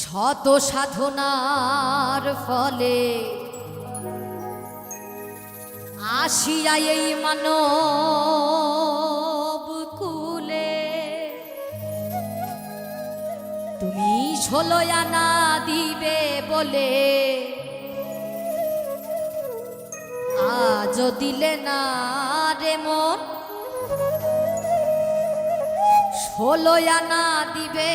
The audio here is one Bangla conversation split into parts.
শত সাধনার ফলে আসিয়া এই মানব কুলে। তুমি ষোলয়ানা দিবে বলে আজ দিলে না রে মন। ষোলয়ানা দিবে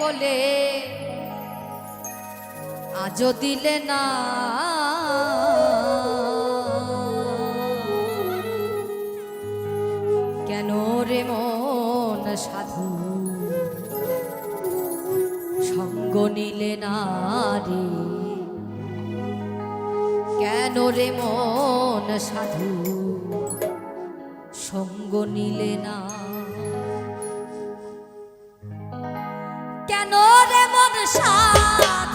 বলে আজ দিলে না। কেন রে মন সাধু? সঙ্গ নিলে না রে। কেন রে মন সাধু? সঙ্গ নিলে না। কেন রে মন সাধু?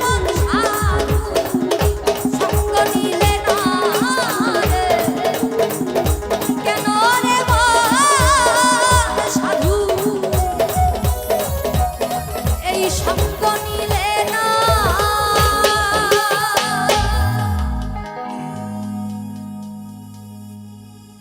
Come on, come on.